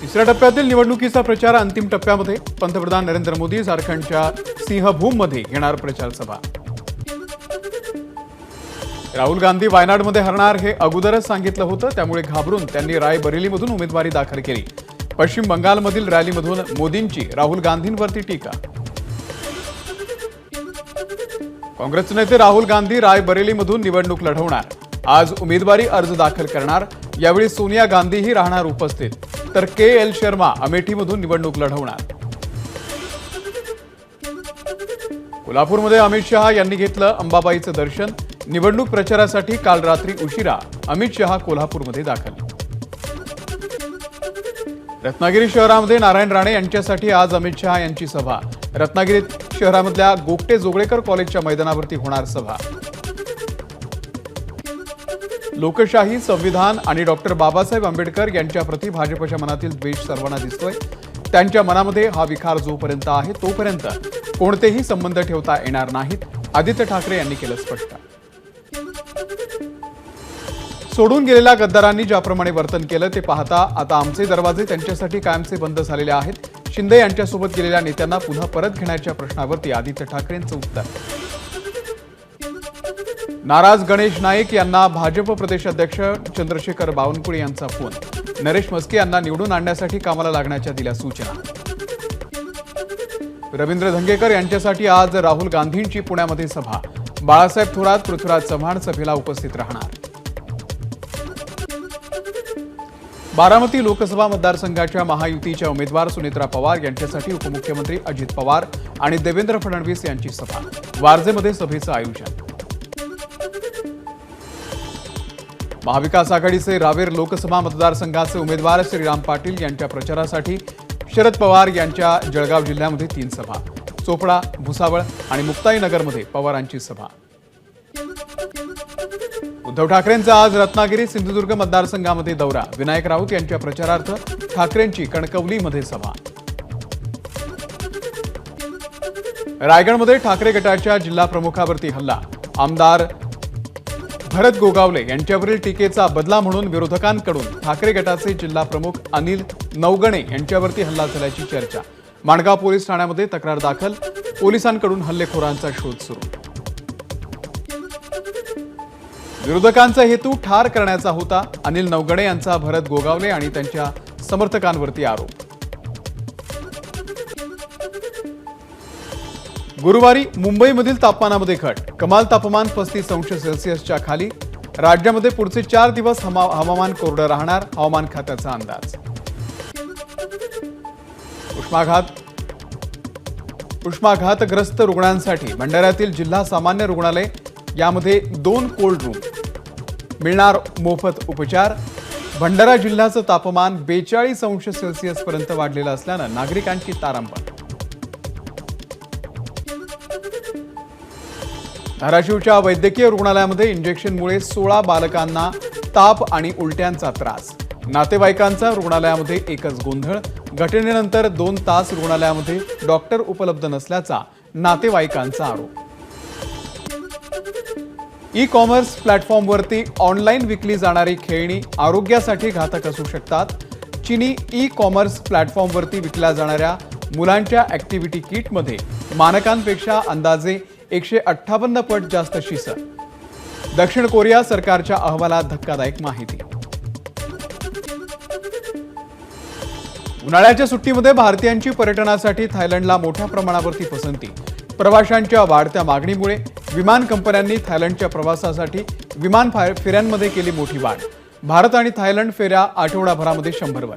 तिसऱ्या टप्प्यातील निवडणुकीचा प्रचार अंतिम टप्प्यामध्ये. पंतप्रधान नरेंद्र मोदी झारखंडच्या सिंहभूममध्ये घेणार प्रचारसभा राहुल गांधी वायनाडमध्ये हरणार हे अगोदरच सांगितलं होतं. त्यामुळे घाबरून त्यांनी रायबरेलीमधून उमेदवारी दाखल केली. पश्चिम बंगालमधील रॅलीमधून मोदींची राहुल गांधींवरती टीका. काँग्रेसचे नेते राहुल गांधी रायबरेलीमधून निवडणूक लढवणार. आज उमेदवारी अर्ज दाखल करणार. यावेळी सोनिया गांधीही राहणार उपस्थित. तर के एल शर्मा अमेठीमधून निवडणूक लढवणार. कोल्हापूरमध्ये अमित शहा यांनी घेतलं अंबाबाईचं दर्शन. निवडणूक प्रचारासाठी काल रात्री उशिरा अमित शहा कोल्हापूरमध्ये दाखल. रत्नागिरी शहरामध्ये नारायण राणे यांच्यासाठी आज अमित शहा यांची सभा. रत्नागिरीत शहरामधल्या गोगटे जोगळेकर कॉलेजच्या मैदानावरती होणार सभा. लोकशाही संविधान आणि डॉक्टर बाबासाहेब आंबेडकर यांच्याप्रती भाजपच्या मनातील द्वेष सर्वांना दिसतोय. त्यांच्या मनामध्ये हा विकार जोपर्यंत आहे तोपर्यंत कोणतेही संबंध ठेवता येणार नाहीत आदित्य ठाकरे यांनी केलं स्पष्ट. सोडून गेलेल्या गद्दारांनी ज्याप्रमाणे वर्तन केलं ते पाहता आता आमचे दरवाजे त्यांच्यासाठी कायमचे बंद झालेले आहेत. शिंदे यांच्यासोबत गेलेल्या नेत्यांना पुन्हा परत घेण्याच्या प्रश्नावरती आदित्य ठाकरेंचं उत्तर. नाराज गणेश नाईक यांना भाजप प्रदेशाध्यक्ष चंद्रशेखर बावनकुळे यांचा फोन. नरेश मस्के यांना निवडून आणण्यासाठी कामाला लागण्याच्या दिल्या सूचना. रवींद्र धंगेकर यांच्यासाठी आज राहुल गांधींची पुण्यामध्ये सभा. बाळासाहेब थोरात पृथ्वीराज चव्हाण सभेला उपस्थित राहणार. बारामती लोकसभा मतदारसंघाच्या महायुतीच्या उमेदवार सुनेत्रा पवार यांच्यासाठी उपमुख्यमंत्री अजित पवार आणि देवेंद्र फडणवीस यांची सभा. वारजेमध्ये सभेचं आयोजन. महाविकास आघाडीचे रावेर लोकसभा मतदारसंघाचे उमेदवार श्रीराम पाटील यांच्या प्रचारासाठी शरद पवार यांच्या जळगाव जिल्ह्यामध्ये तीन सभा चोपडा भुसावळ आणि मुक्ताईनगरमध्ये पवारांची सभा. उद्धव ठाकरेंचा आज रत्नागिरी सिंधुदुर्ग मतदारसंघामध्ये दौरा. विनायक राऊत यांच्या प्रचारार्थ ठाकरेंची कणकवलीमध्ये सभा. रायगडमध्ये ठाकरे गटाच्या जिल्हा प्रमुखावरती हल्ला. आमदार भरत गोगावले यांच्यावरील टीकेचा बदला म्हणून विरोधकांकडून ठाकरे गटाचे जिल्हा प्रमुख अनिल नवगणे यांच्यावरती हल्ला झाल्याची चर्चा. माणगाव पोलीस ठाण्यामध्ये तक्रार दाखल. पोलिसांकडून हल्लेखोरांचा शोध सुरू. विरोधकांचा हेतू ठार करण्याचा होता. अनिल नवगणे यांचा भरत गोगावले आणि त्यांच्या समर्थकांवरती आरोप. गुरुवारी मुंबईमधील तापमानामध्ये घट. कमाल तापमान पस्तीस अंश सेल्सिअसच्या खाली. राज्यामध्ये पुढचे चार दिवस हवामान कोरडं राहणार हवामान खात्याचा अंदाज. उष्माघात उष्माघातग्रस्त रुग्णांसाठी भंडाऱ्यातील जिल्हा सामान्य रुग्णालय यामध्ये दोन कोल्ड रूम मिळणार मोफत उपचार. भंडारा जिल्ह्याचं तापमान बेचाळीस अंश सेल्सिअस पर्यंत वाढलेलं असल्यानं नागरिकांची तारांबळ. धाराशिवच्या वैद्यकीय रुग्णालयामध्ये इंजेक्शनमुळे सोळा बालकांना ताप आणि उलट्यांचा त्रास. नातेवाईकांचा रुग्णालयामध्ये एकच गोंधळ. घटनेनंतर दोन तास रुग्णालयामध्ये डॉक्टर उपलब्ध नसल्याचा नातेवाईकांचा आरोप. ई कॉमर्स प्लॅटफॉर्मवरती ऑनलाईन विकली जाणारी खेळणी आरोग्यासाठी घातक असू शकतात. चीनी ई कॉमर्स प्लॅटफॉर्मवरती विकल्या जाणाऱ्या मुलांच्या ॲक्टिव्हिटी किटमध्ये मानकांपेक्षा अंदाजे एकशे अठ्ठावन्न पट जास्त शिस दक्षिण कोरिया सरकारच्या अहवालात धक्कादायक माहिती. उन्हाळ्याच्या सुट्टीमध्ये भारतीयांची पर्यटनासाठी थायलंडला मोठ्या प्रमाणावरती पसंती. प्रवाशांच्या वाढत्या मागणीमुळे विमान कंपन्यांनी थायलंडच्या प्रवासासाठी विमान फेऱ्यांमध्ये केली मोठी वाढ. भारत आणि थायलंड फेऱ्या आठवडाभरामध्ये शंभरवर.